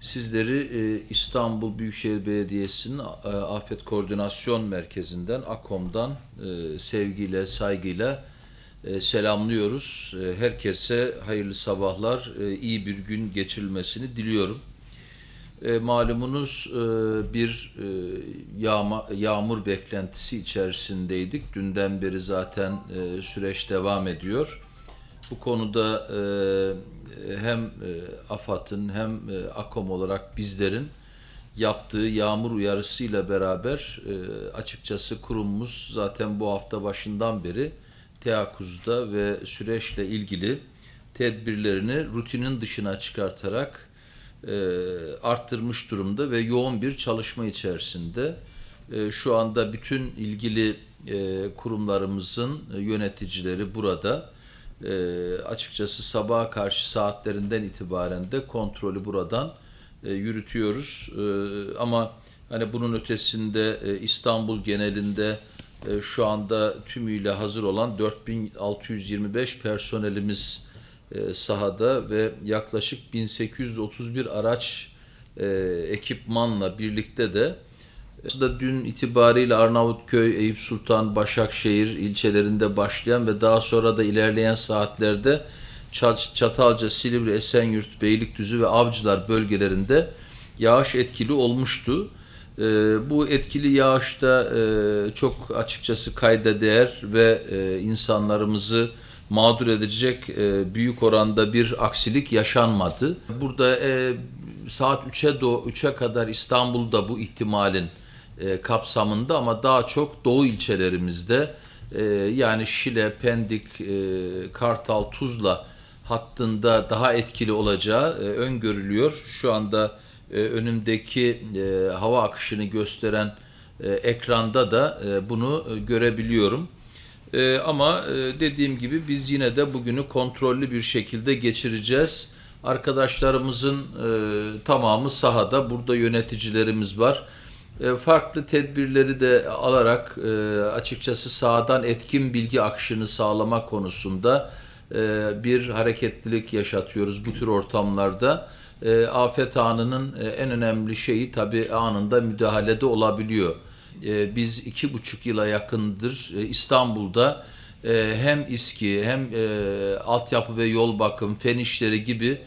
Sizleri e, İstanbul Büyükşehir Belediyesi'nin e, Afet Koordinasyon Merkezi'nden, AKOM'dan e, sevgiyle, saygıyla e, selamlıyoruz. E, Herkese hayırlı sabahlar, e, iyi bir gün geçirilmesini diliyorum. E, malumunuz e, bir e, yağma, yağmur beklentisi içerisindeydik. Dünden beri zaten e, süreç devam ediyor. Bu konuda e, hem e, AFAD'ın hem e, AKOM olarak bizlerin yaptığı yağmur uyarısıyla beraber e, açıkçası kurumumuz zaten bu hafta başından beri teyakkuzda ve süreçle ilgili tedbirlerini rutinin dışına çıkartarak e, arttırmış durumda ve yoğun bir çalışma içerisinde. E, şu anda bütün ilgili e, kurumlarımızın e, yöneticileri burada. E, açıkçası sabaha karşı saatlerinden itibaren de kontrolü buradan e, yürütüyoruz. E, ama hani bunun ötesinde e, İstanbul genelinde e, şu anda tümüyle hazır olan 4625 personelimiz e, sahada ve yaklaşık 1831 araç e, ekipmanla birlikte de aslında dün itibariyle Arnavutköy, Eyüp Sultan, Başakşehir ilçelerinde başlayan ve daha sonra da ilerleyen saatlerde Çat- Çatalca, Silivri, Esenyurt, Beylikdüzü ve Avcılar bölgelerinde yağış etkili olmuştu. Ee, bu etkili yağışta e, çok açıkçası kayda değer ve e, insanlarımızı mağdur edecek e, büyük oranda bir aksilik yaşanmadı. Burada e, saat 3'e do 3'e kadar İstanbul'da bu ihtimalin e, kapsamında ama daha çok doğu ilçelerimizde e, yani Şile, Pendik, e, Kartal, Tuzla hattında daha etkili olacağı e, öngörülüyor. Şu anda e, önümdeki e, hava akışını gösteren e, ekranda da e, bunu e, görebiliyorum. E, ama e, dediğim gibi biz yine de bugünü kontrollü bir şekilde geçireceğiz. Arkadaşlarımızın e, tamamı sahada. Burada yöneticilerimiz var. E, farklı tedbirleri de alarak e, açıkçası sahadan etkin bilgi akışını sağlama konusunda e, bir hareketlilik yaşatıyoruz bu tür ortamlarda. Afet anının en önemli şeyi tabii anında müdahalede olabiliyor. Biz iki buçuk yıla yakındır İstanbul'da hem İSKİ hem altyapı ve yol bakım, fen işleri gibi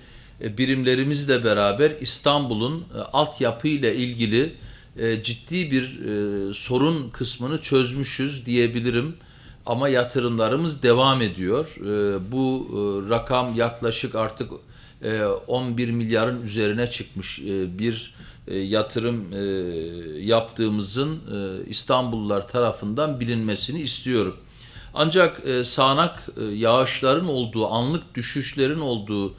birimlerimizle beraber İstanbul'un altyapı ile ilgili e, ciddi bir e, sorun kısmını çözmüşüz diyebilirim. Ama yatırımlarımız devam ediyor. E, bu rakam yaklaşık artık e, 11 milyarın üzerine çıkmış bir yatırım yaptığımızın e, İstanbullular tarafından bilinmesini istiyorum. Ancak e, sağanak yağışların olduğu, anlık düşüşlerin olduğu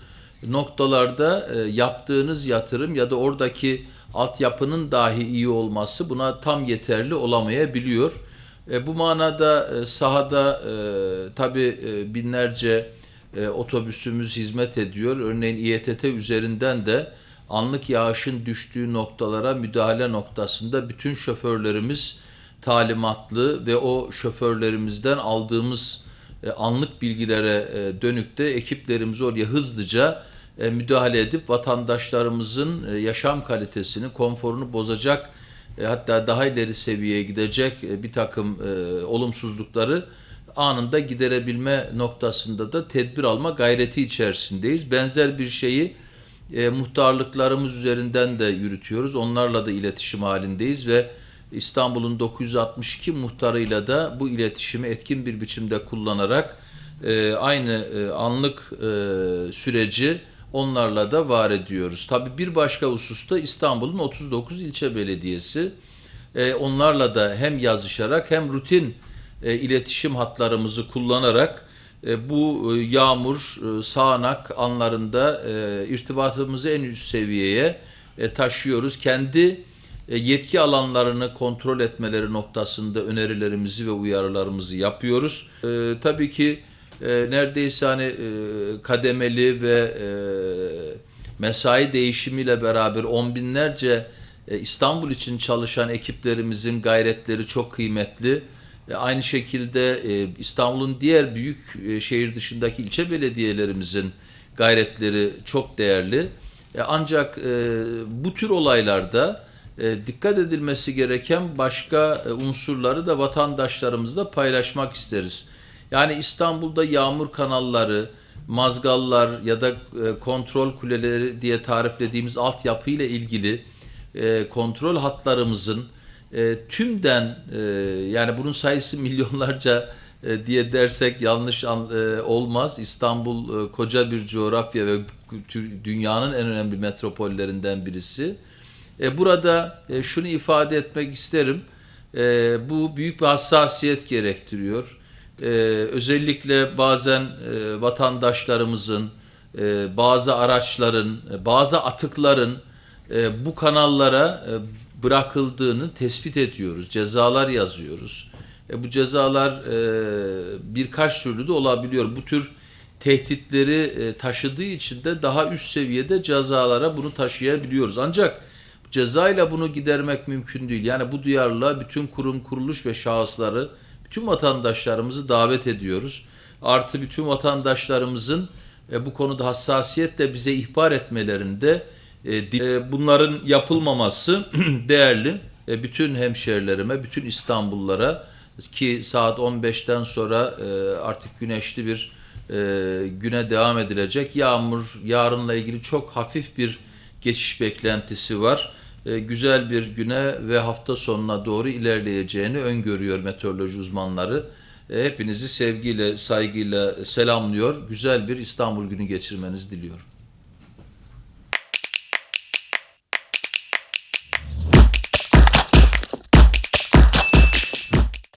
noktalarda yaptığınız yatırım ya da oradaki altyapının dahi iyi olması buna tam yeterli olamayabiliyor. E, bu manada e, sahada e, tabii e, binlerce e, otobüsümüz hizmet ediyor. Örneğin İETT üzerinden de anlık yağışın düştüğü noktalara müdahale noktasında bütün şoförlerimiz talimatlı ve o şoförlerimizden aldığımız e, anlık bilgilere e, dönük de ekiplerimiz oraya hızlıca e, müdahale edip vatandaşlarımızın e, yaşam kalitesini, konforunu bozacak e, hatta daha ileri seviyeye gidecek bir takım olumsuzlukları anında giderebilme noktasında da tedbir alma gayreti içerisindeyiz. Benzer bir şeyi muhtarlıklarımız üzerinden de yürütüyoruz. Onlarla da iletişim halindeyiz ve İstanbul'un 962 muhtarıyla da bu iletişimi etkin bir biçimde kullanarak e, aynı e, anlık e, süreci onlarla da var ediyoruz. Tabii bir başka hususta İstanbul'un 39 ilçe belediyesi e, onlarla da hem yazışarak hem rutin e, iletişim hatlarımızı kullanarak e, bu e, yağmur, e, sağanak anlarında e, irtibatımızı en üst seviyeye e, taşıyoruz. Kendi e, yetki alanlarını kontrol etmeleri noktasında önerilerimizi ve uyarılarımızı yapıyoruz. E, tabii ki e, neredeyse hani e, kademeli ve e, mesai değişimiyle beraber on binlerce e, İstanbul için çalışan ekiplerimizin gayretleri çok kıymetli. Aynı şekilde İstanbul'un diğer büyük şehir dışındaki ilçe belediyelerimizin gayretleri çok değerli. Ancak bu tür olaylarda dikkat edilmesi gereken başka unsurları da vatandaşlarımızla paylaşmak isteriz. Yani İstanbul'da yağmur kanalları, mazgallar ya da e, kontrol kuleleri diye tariflediğimiz altyapı ile ilgili e, kontrol hatlarımızın e, tümden yani bunun sayısı milyonlarca diye dersek yanlış an- olmaz. İstanbul koca bir coğrafya ve dünyanın en önemli metropollerinden birisi. Burada şunu ifade etmek isterim. Bu büyük bir hassasiyet gerektiriyor. E, özellikle bazen e, vatandaşlarımızın, e, bazı araçların, e, bazı atıkların e, bu kanallara e, bırakıldığını tespit ediyoruz. Cezalar yazıyoruz. E, bu cezalar e, birkaç türlü de olabiliyor. Bu tür tehditleri e, taşıdığı için de daha üst seviyede cezalara bunu taşıyabiliyoruz. Ancak cezayla bunu gidermek mümkün değil. Yani bu duyarlılığa bütün kurum, kuruluş ve şahısları, bütün vatandaşlarımızı davet ediyoruz. Artı bütün vatandaşlarımızın e, bu konuda hassasiyetle bize ihbar etmelerinde e, e, bunların yapılmaması değerli. E, bütün hemşerilerime, bütün İstanbullulara ki saat 15'ten sonra e, artık güneşli bir e, güne devam edilecek. Yağmur yarınla ilgili çok hafif bir geçiş beklentisi var. E, güzel bir güne ve hafta sonuna doğru ilerleyeceğini öngörüyor meteoroloji uzmanları. E, hepinizi sevgiyle, saygıyla selamlıyor. Güzel bir İstanbul günü geçirmenizi diliyorum.